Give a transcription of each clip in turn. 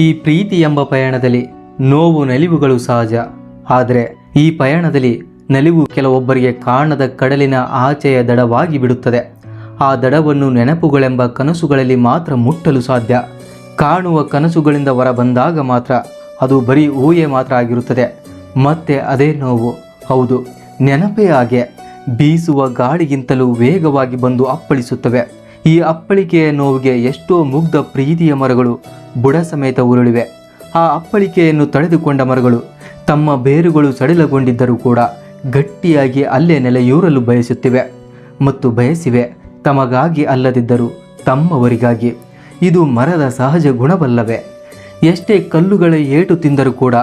ಈ ಪ್ರೀತಿ ಎಂಬ ಪಯಣದಲ್ಲಿ ನೋವು ನಲಿವುಗಳು ಸಹಜ. ಆದರೆ ಈ ಪಯಣದಲ್ಲಿ ನಲಿವು ಕೆಲವೊಬ್ಬರಿಗೆ ಕಾಣದ ಕಡಲಿನ ಆಚೆಯ ದಡವಾಗಿ ಬಿಡುತ್ತದೆ. ಆ ದಡವನ್ನು ನೆನಪುಗಳೆಂಬ ಕನಸುಗಳಲ್ಲಿ ಮಾತ್ರ ಮುಟ್ಟಲು ಸಾಧ್ಯ. ಕಾಣುವ ಕನಸುಗಳಿಂದ ಹೊರ ಬಂದಾಗ ಮಾತ್ರ ಅದು ಬರೀ ಊಹೆ ಮಾತ್ರ ಆಗಿರುತ್ತದೆ. ಮತ್ತೆ ಅದೇ ನೋವು. ಹೌದು, ನೆನಪೇ ಹಾಗೆ. ಬೀಸುವ ಗಾಳಿಗಿಂತಲೂ ವೇಗವಾಗಿ ಬಂದು ಅಪ್ಪಳಿಸುತ್ತವೆ. ಈ ಅಪ್ಪಳಿಕೆಯ ನೋವಿಗೆ ಎಷ್ಟೋ ಮುಗ್ಧ ಪ್ರೀತಿಯ ಮರಗಳು ಬುಡ ಸಮೇತ ಉರುಳಿವೆ. ಆ ಅಪ್ಪಳಿಕೆಯನ್ನು ತಡೆದುಕೊಂಡ ಮರಗಳು ತಮ್ಮ ಬೇರುಗಳು ಸಡಿಲಗೊಂಡಿದ್ದರೂ ಕೂಡ ಗಟ್ಟಿಯಾಗಿ ಅಲ್ಲೇ ನೆಲೆಯೂರಲು ಬಯಸುತ್ತಿವೆ ಮತ್ತು ಬಯಸಿವೆ ತಮಗಾಗಿ ಅಲ್ಲದಿದ್ದರೂ ತಮ್ಮವರಿಗಾಗಿ. ಇದು ಮರದ ಸಹಜ ಗುಣವಲ್ಲವೇ? ಎಷ್ಟೇ ಕಲ್ಲುಗಳ ಏಟು ತಿಂದರೂ ಕೂಡ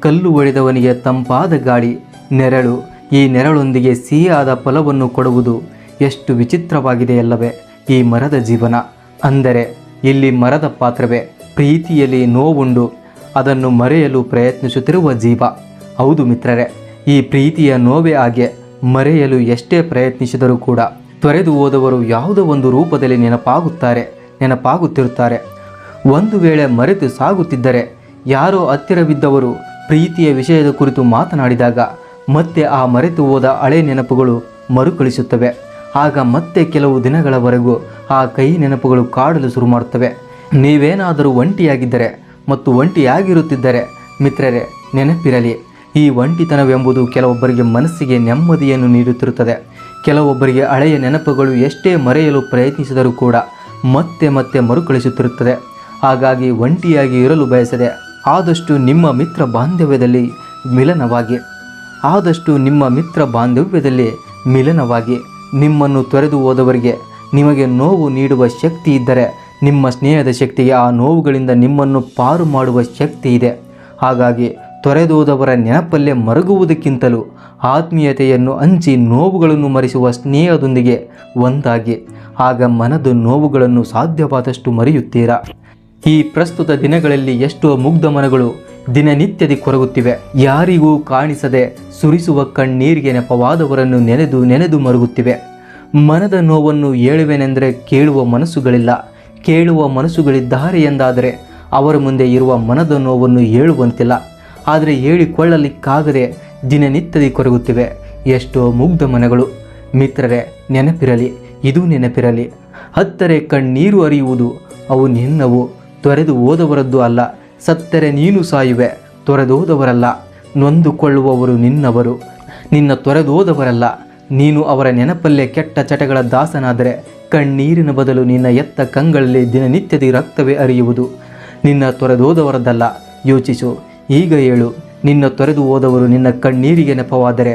ಕಲ್ಲು ಒಡೆದವನಿಗೆ ತಂಪಾದ ಗಾಳಿ, ನೆರಳು, ಈ ನೆರಳೊಂದಿಗೆ ಸಿಹಿಯಾದ ಫಲವನ್ನು ಕೊಡುವುದು ಎಷ್ಟು ವಿಚಿತ್ರವಾಗಿದೆಯಲ್ಲವೇ? ಈ ಮರದ ಜೀವನ. ಅಂದರೆ ಇಲ್ಲಿ ಮರದ ಪಾತ್ರವೇ ಪ್ರೀತಿಯಲ್ಲಿ ನೋವುಂಡು ಅದನ್ನು ಮರೆಯಲು ಪ್ರಯತ್ನಿಸುತ್ತಿರುವ ಜೀವ. ಹೌದು ಮಿತ್ರರೇ, ಈ ಪ್ರೀತಿಯ ನೋವೇ ಹಾಗೆ ಮರೆಯಲು ಎಷ್ಟೇ ಪ್ರಯತ್ನಿಸಿದರೂ ಕೂಡ ತೊರೆದು ಹೋದವರು ಯಾವುದೋ ಒಂದು ರೂಪದಲ್ಲಿ ನೆನಪಾಗುತ್ತಾರೆ, ನೆನಪಾಗುತ್ತಿರುತ್ತಾರೆ. ಒಂದು ವೇಳೆ ಮರೆತು ಸಾಗುತ್ತಿದ್ದರೆ ಯಾರೋ ಹತ್ತಿರವಿದ್ದವರು ಪ್ರೀತಿಯ ವಿಷಯದ ಕುರಿತು ಮಾತನಾಡಿದಾಗ ಮತ್ತೆ ಆ ಮರೆತು ಹೋದ ಹಳೆ ನೆನಪುಗಳು ಮರುಕಳಿಸುತ್ತವೆ. ಆಗ ಮತ್ತೆ ಕೆಲವು ದಿನಗಳವರೆಗೂ ಆ ಕೈ ನೆನಪುಗಳು ಕಾಡಲು ಶುರು ಮಾಡುತ್ತವೆ ನೀವೇನಾದರೂ ಒಂಟಿಯಾಗಿದ್ದರೆ ಮತ್ತು ಒಂಟಿಯಾಗಿರುತ್ತಿದ್ದರೆ ಮಿತ್ರರೇ, ನೆನಪಿರಲಿ, ಈ ಒಂಟಿತನವೆಂಬುದು ಕೆಲವೊಬ್ಬರಿಗೆ ಮನಸ್ಸಿಗೆ ನೆಮ್ಮದಿಯನ್ನು ನೀಡುತ್ತಿರುತ್ತದೆ. ಕೆಲವೊಬ್ಬರಿಗೆ ಹಳೆಯ ನೆನಪುಗಳು ಎಷ್ಟೇ ಮರೆಯಲು ಪ್ರಯತ್ನಿಸಿದರೂ ಕೂಡ ಮತ್ತೆ ಮತ್ತೆ ಮರುಕಳಿಸುತ್ತಿರುತ್ತದೆ. ಹಾಗಾಗಿ ಒಂಟಿಯಾಗಿ ಇರಲು ಬಯಸದೆ ಆದಷ್ಟು ನಿಮ್ಮ ಮಿತ್ರ ಬಾಂಧವ್ಯದಲ್ಲಿ ಮಿಲನವಾಗಿ, ಆದಷ್ಟು ನಿಮ್ಮ ಮಿತ್ರ ಬಾಂಧವ್ಯದಲ್ಲಿ ಮಿಲನವಾಗಿ. ನಿಮ್ಮನ್ನು ತೊರೆದು ಹೋದವರಿಗೆ ನಿಮಗೆ ನೋವು ನೀಡುವ ಶಕ್ತಿ ಇದ್ದರೆ ನಿಮ್ಮ ಸ್ನೇಹದ ಶಕ್ತಿಗೆ ಆ ನೋವುಗಳಿಂದ ನಿಮ್ಮನ್ನು ಪಾರು ಮಾಡುವ ಶಕ್ತಿ ಇದೆ. ಹಾಗಾಗಿ ತೊರೆದೋದವರ ನೆನಪಲ್ಲೇ ಮರಗುವುದಕ್ಕಿಂತಲೂ ಆತ್ಮೀಯತೆಯನ್ನು ಹಂಚಿ ನೋವುಗಳನ್ನು ಮರೆಸುವ ಸ್ನೇಹದೊಂದಿಗೆ ಒಂದಾಗಿ, ಆಗ ಮನದ ನೋವುಗಳನ್ನು ಸಾಧ್ಯವಾದಷ್ಟು ಮರೆಯುತ್ತೀರಾ? ಈ ಪ್ರಸ್ತುತ ದಿನಗಳಲ್ಲಿ ಎಷ್ಟೋ ಮುಗ್ಧ ಮನಗಳು ದಿನನಿತ್ಯದಿ ಕೊರಗುತ್ತಿವೆ. ಯಾರಿಗೂ ಕಾಣಿಸದೆ ಸುರಿಸುವ ಕಣ್ಣೀರಿಗೆ ನೆಪವಾದವರನ್ನು ನೆನೆದು ನೆನೆದು ಮರುಗುತ್ತಿವೆ. ಮನದ ನೋವನ್ನು ಹೇಳುವೆನೆಂದರೆ ಕೇಳುವ ಮನಸ್ಸುಗಳಿಲ್ಲ. ಕೇಳುವ ಮನಸ್ಸುಗಳಿದ್ದಾರೆ ಎಂದಾದರೆ ಅವರ ಮುಂದೆ ಇರುವ ಮನದ ನೋವನ್ನು ಹೇಳುವಂತಿಲ್ಲ ಆದರೆ ಹೇಳಿಕೊಳ್ಳಲಿಕ್ಕಾಗದೆ ದಿನನಿತ್ಯದಿ ಕೊರಗುತ್ತಿವೆ. ಎಷ್ಟೋ ಮುಗ್ಧ ಮನಗಳು. ಮಿತ್ರರೇ, ನೆನಪಿರಲಿ. ಇದು ನೆನಪಿರಲಿ. ಹತ್ತರೆ ಕಣ್ಣೀರು ಅರಿಯುವುದು ಅವು ನಿನ್ನವು. ತೊರೆದು ಓದವರದ್ದು ಅಲ್ಲ. ಸತ್ತರೆ ನೀನು ಸಾಯುವೆ, ತೊರೆದೋದವರಲ್ಲ. ನೊಂದುಕೊಳ್ಳುವವರು ನಿನ್ನವರು. ನಿನ್ನ ತೊರೆದೋದವರಲ್ಲ. ನೀನು ಅವರ ನೆನಪಲ್ಲೇ ಕೆಟ್ಟ ಚಟಗಳ ದಾಸನಾದರೆ, ಕಣ್ಣೀರಿನ ಬದಲು ನಿನ್ನ ಎತ್ತ ಕಂಗಳಲ್ಲಿ ದಿನನಿತ್ಯದಿ ರಕ್ತವೇ ಅರಿಯುವುದು. ನಿನ್ನ ತೊರೆದೋದವರದ್ದಲ್ಲ. ಯೋಚಿಸು, ಈಗ ಹೇಳು, ನಿನ್ನ ತೊರೆದು ಹೋದವರು ನಿನ್ನ ಕಣ್ಣೀರಿಗೆ ನೆಪವಾದರೆ,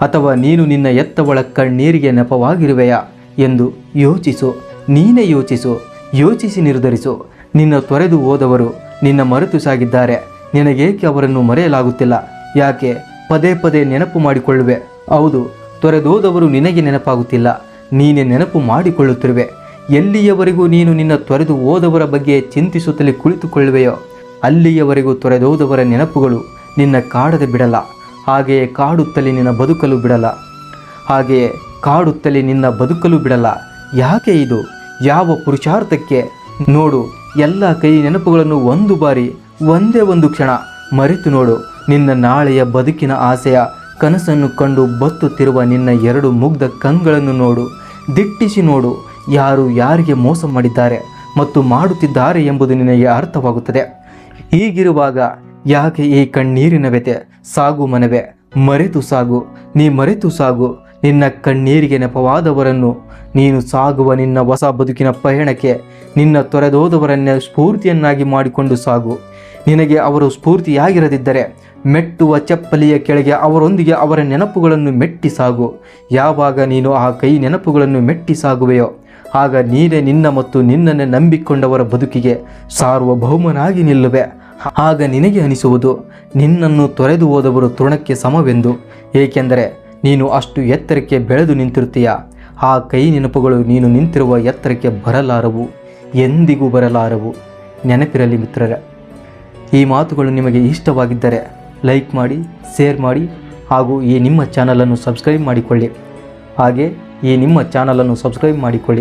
ಅಥವಾ ನೀನು ನಿನ್ನ ಎತ್ತವಳ ಕಣ್ಣೀರಿಗೆ ನೆಪವಾಗಿರುವೆಯಾ ಎಂದು ಯೋಚಿಸು, ನೀನೇ ಯೋಚಿಸು, ಯೋಚಿಸಿ ನಿರ್ಧರಿಸು. ನಿನ್ನ ತೊರೆದು ಹೋದವರು ನಿನ್ನ ಮರೆತು ಸಾಗಿದ್ದಾರೆ. ನಿನಗೇಕೆ ಅವರನ್ನು ಮರೆಯಲಾಗುತ್ತಿಲ್ಲ? ಯಾಕೆ? ಪದೇ ಪದೇ ನೆನಪು ಮಾಡಿಕೊಳ್ಳುವೆ. ಹೌದು, ತೊರೆದೋದವರು ನಿನಗೆ ನೆನಪಾಗುತ್ತಿಲ್ಲ. ನೀನೇ ನೆನಪು ಮಾಡಿಕೊಳ್ಳುತ್ತಿರುವೆ. ಎಲ್ಲಿಯವರೆಗೂ ನೀನು ನಿನ್ನ ತೊರೆದು ಹೋದವರ ಬಗ್ಗೆ ಚಿಂತಿಸುತ್ತಲೇ ಕುಳಿತುಕೊಳ್ಳುವೆಯೋ, ಅಲ್ಲಿಯವರೆಗೂ ತೊರೆದೋದವರ ನೆನಪುಗಳು ನಿನ್ನ ಕಾಡದೆ ಬಿಡಲ್ಲ. ಹಾಗೆಯೇ ಕಾಡುತ್ತಲೇ ನಿನ್ನ ಬದುಕಲು ಬಿಡಲ್ಲ. ಹಾಗೆಯೇ ಕಾಡುತ್ತಲೇ ನಿನ್ನ ಬದುಕಲು ಬಿಡಲ್ಲ. ಯಾಕೆ ಇದು? ಯಾವ ಪುರುಷಾರ್ಥಕ್ಕೆ? ನೋಡು ಎಲ್ಲ ಕೈ ನೆನಪುಗಳನ್ನು ಒಂದು ಬಾರಿ, ಒಂದೇ ಒಂದು ಕ್ಷಣ ಮರೆತು ನೋಡು. ನಿನ್ನ ನಾಳೆಯ ಬದುಕಿನ ಆಸೆಯ ಕನಸನ್ನು ಕಂಡು ಬತ್ತುತ್ತಿರುವ ನಿನ್ನ ಎರಡು ಮುಗ್ಧ ಕಂಗಳನ್ನು ನೋಡು. ದಿಟ್ಟಿಸಿ ನೋಡು, ಯಾರು ಯಾರಿಗೆ ಮೋಸ ಮಾಡಿದ್ದಾರೆ ಮತ್ತು ಮಾಡುತ್ತಿದ್ದಾರೆ ಎಂಬುದು ನಿನಗೆ ಅರ್ಥವಾಗುತ್ತದೆ. ಹೀಗಿರುವಾಗ ಯಾಕೆ ಈ ಕಣ್ಣೀರಿನ ವ್ಯತೆ ಸಾಗು ಮನವೇ, ಮರೆತು ಸಾಗು, ನೀ ಮರೆತು ಸಾಗು. ನಿನ್ನ ಕಣ್ಣೀರಿಗೆ ನೆಪವಾದವರನ್ನು, ನೀನು ಸಾಗುವ ನಿನ್ನ ಹೊಸ ಬದುಕಿನ ಪಯಣಕ್ಕೆ, ನಿನ್ನ ತೊರೆದೋದವರನ್ನೇ ಸ್ಫೂರ್ತಿಯನ್ನಾಗಿ ಮಾಡಿಕೊಂಡು ಸಾಗು. ನಿನಗೆ ಅವರು ಸ್ಫೂರ್ತಿಯಾಗಿರದಿದ್ದರೆ, ಮೆಟ್ಟುವ ಚಪ್ಪಲಿಯ ಕೆಳಗೆ ಅವರೊಂದಿಗೆ ಅವರ ನೆನಪುಗಳನ್ನು ಮೆಟ್ಟಿ ಸಾಗು. ಯಾವಾಗ ನೀನು ಆ ಕೈ ನೆನಪುಗಳನ್ನು ಮೆಟ್ಟಿ ಸಾಗುವೆಯೋ, ಆಗ ನೀನೇ ನಿನ್ನ ಮತ್ತು ನಿನ್ನನ್ನೇ ನಂಬಿಕೊಂಡವರ ಬದುಕಿಗೆ ಸಾರ್ವಭೌಮನಾಗಿ ನಿಲ್ಲುವೆ. ಆಗ ನಿನಗೆ ಅನಿಸುವುದು, ನಿನ್ನನ್ನು ತೊರೆದು ಹೋದವರು ತೃಣಕ್ಕೆ ಸಮವೆಂದು. ಏಕೆಂದರೆ ನೀನು ಅಷ್ಟು ಎತ್ತರಕ್ಕೆ ಬೆಳೆದು ನಿಂತಿರುತ್ತೀಯ. ಆ ಕೈ ನೆನಪುಗಳು ನೀನು ನಿಂತಿರುವ ಎತ್ತರಕ್ಕೆ ಬರಲಾರವು, ಎಂದಿಗೂ ಬರಲಾರವು. ನೆನಪಿರಲಿ ಮಿತ್ರರೇ, ಈ ಮಾತುಗಳು ನಿಮಗೆ ಇಷ್ಟವಾಗಿದ್ದರೆ ಲೈಕ್ ಮಾಡಿ, ಶೇರ್ ಮಾಡಿ ಹಾಗೂ ಈ ನಿಮ್ಮ ಚಾನಲನ್ನು ಸಬ್ಸ್ಕ್ರೈಬ್ ಮಾಡಿಕೊಳ್ಳಿ. ಹಾಗೆ ಈ ನಿಮ್ಮ ಚಾನಲನ್ನು ಸಬ್ಸ್ಕ್ರೈಬ್ ಮಾಡಿಕೊಳ್ಳಿ.